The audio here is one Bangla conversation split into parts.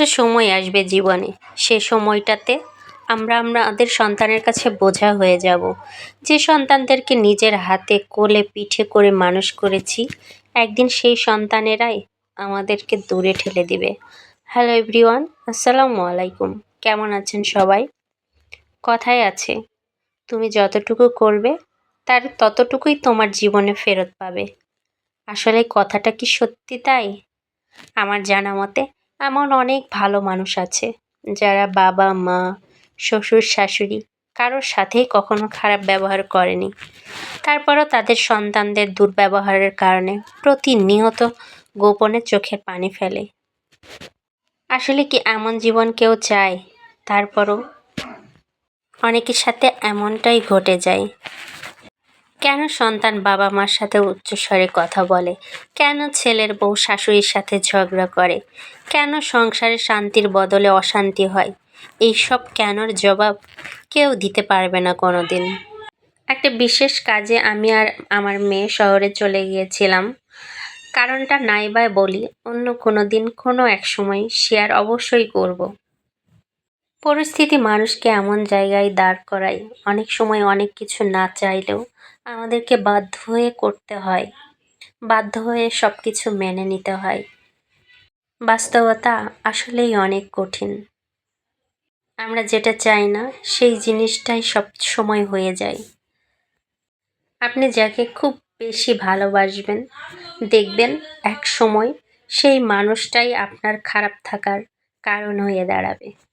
একটা সময় আসবে জীবনে। সে সময়টাতে আমরা আমরা আমাদের সন্তানের কাছে বোঝা হয়ে যাব। যে সন্তানদেরকে নিজের হাতে কোলে পিঠে করে মানুষ করেছি, একদিন সেই সন্তানেরাই আমাদেরকে দূরে ঠেলে দিবে। হ্যালো এভরিওয়ান, আসসালামু আলাইকুম। কেমন আছেন সবাই? কথায় আছে, তুমি যতটুকু করবে, তার ততটুকুই তোমার জীবনে ফেরত পাবে। আসলে কথাটা কি সত্যি তাই? আমার জানা মতে এমন অনেক ভালো মানুষ আছে যারা বাবা, মা, শ্বশুর, শাশুড়ি কারোর সাথেই কখনো খারাপ ব্যবহার করেনি। তারপরও তাদের সন্তানদের দুর্ব্যবহারের কারণে প্রতিনিয়ত গোপনে চোখের পানি ফেলে। আসলে কি এমন জীবন কেউ চায়? তারপরও অনেকের সাথে এমনটাই ঘটে যায়। কেন সন্তান বাবা মার সাথে উচ্চস্বরে কথা বলে? কেন ছেলের বউ শাশুড়ির সাথে ঝগড়া করে? কেন সংসারে শান্তির বদলে অশান্তি হয়? এইসব কেনর জবাব কেউ দিতে পারবে না কোনো দিন একটা বিশেষ কাজে আমি আর আমার মেয়ে শহরে চলে গিয়েছিলাম। কারণটা নাই বা বলি, অন্য কোনো দিন কোনো এক সময় শেয়ার অবশ্যই করব। পরিস্থিতি মানুষকে এমন জায়গায় দাঁড় করায়। অনেক সময় অনেক কিছু না চাইলেও আমাদেরকে বাধ্য হয়ে করতে হয়। বাধ্য হয়ে সব কিছু মেনে নিতে হয়। বাস্তবতা আসলেই অনেক কঠিন। আমরা যেটা চাই না, সেই জিনিসটাই সব সময় হয়ে যায়। আপনি যাকে খুব বেশি ভালোবাসবেন, দেখবেন এক সময় সেই মানুষটাই আপনার খারাপ থাকার কারণ হয়ে দাঁড়াবে।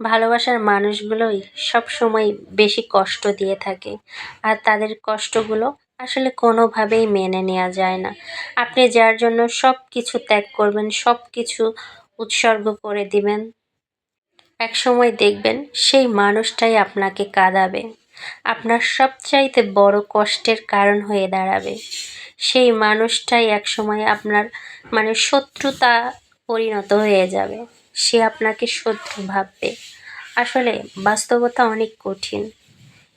ভালোবাসার মানুষগুলোই সব সময় বেশি কষ্ট দিয়ে থাকে। আর তাদের কষ্টগুলো আসলে কোনোভাবেই মেনে নেওয়া যায় না। আপনি যার জন্য সব কিছু ত্যাগ করবেন সব কিছু উৎসর্গ করে দিবেন এক সময় দেখবেন সেই মানুষটাই আপনাকে কাঁদাবে। আপনার সবচাইতে বড় কষ্টের কারণ হয়ে দাঁড়াবে। সেই মানুষটাই এক সময় আপনার মানে শত্রুতা পরিণত হয়ে যাবে। সে আপনাকে শত্রু ভাববে। আসলে বাস্তবতা অনেক কঠিন।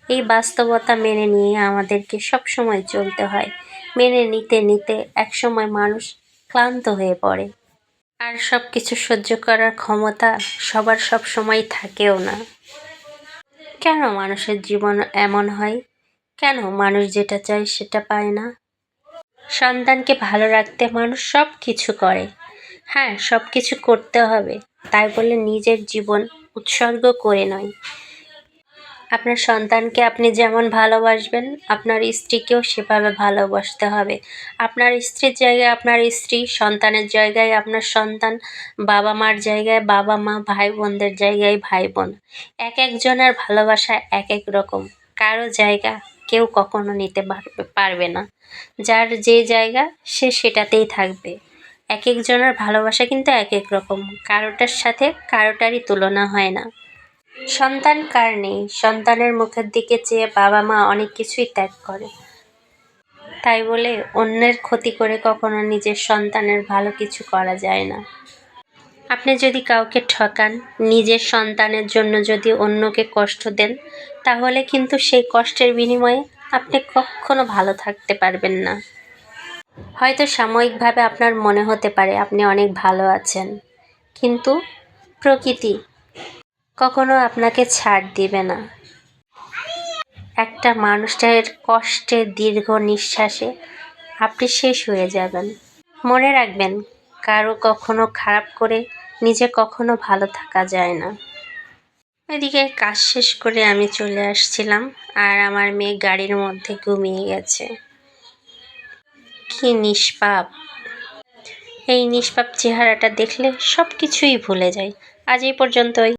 এই বাস্তবতা মেনে নিয়ে আমাদেরকে সব সময় চলতে হয়। মেনে নিতে নিতে একসময় মানুষ ক্লান্ত হয়ে পড়ে। আর সব কিছু সহ্য করার ক্ষমতা সবার সব সময় থাকেও না। কেন মানুষের জীবন এমন হয়? কেন মানুষ যেটা চায় সেটা পায় না? সন্তানকে ভালো রাখতে মানুষ সব কিছু করে। হ্যাঁ সব কিছু করতে হবে। তাই বলে নিজের জীবন উৎসর্গ করে নয়। আপনার সন্তানকে আপনি যেমন ভালোবাসবেন, আপনার স্ত্রীকেও সেভাবে ভালোবাসতে হবে। আপনার স্ত্রীর জায়গায় আপনার স্ত্রী, সন্তানের জায়গায় আপনার সন্তান বাবা মার জায়গায় বাবা মা ভাই বোনদের জায়গায় ভাই বোন এক একজনের ভালোবাসা এক এক রকম। কারও জায়গা কেউ কখনো নিতে পারবে না। যার যে জায়গা, সে সেটাতেই থাকবে। এক একজনের ভালোবাসা কিন্তু এক এক রকম। কারোটার সাথে কারোটারই তুলনা হয় না। সন্তান কার নেই? সন্তানের মুখের দিকে চেয়ে বাবা মা অনেক কিছুই ত্যাগ করে। তাই বলে অন্যের ক্ষতি করে কখনো নিজের সন্তানের ভালো কিছু করা যায় না। আপনি যদি কাউকে ঠকান, নিজের সন্তানের জন্য যদি অন্যকে কষ্ট দেন, তাহলে কিন্তু সেই কষ্টের বিনিময়ে আপনি কখনো ভালো থাকতে পারবেন না। হয়তো সাময়িকভাবে আপনার মনে হতে পারে আপনি অনেক ভালো আছেন। কিন্তু প্রকৃতি কখনো আপনাকে ছাড় দিবে না। একটা মানুষটার কষ্টে দীর্ঘ নিঃশ্বাসে আপনি শেষ হয়ে যাবেন। মনে রাখবেন, কারও কখনো খারাপ করে নিজে কখনো ভালো থাকা যায় না। এদিকে কাজ শেষ করে আমি চলে আসছিলাম আর আমার মেয়ে গাড়ির মধ্যে ঘুমিয়ে গেছে। কি নিষ্পাপ? এই নিষ্পাপ চেহারাটা দেখলে সব কিছুই ভুলে যায়। আজ এই পর্যন্তই।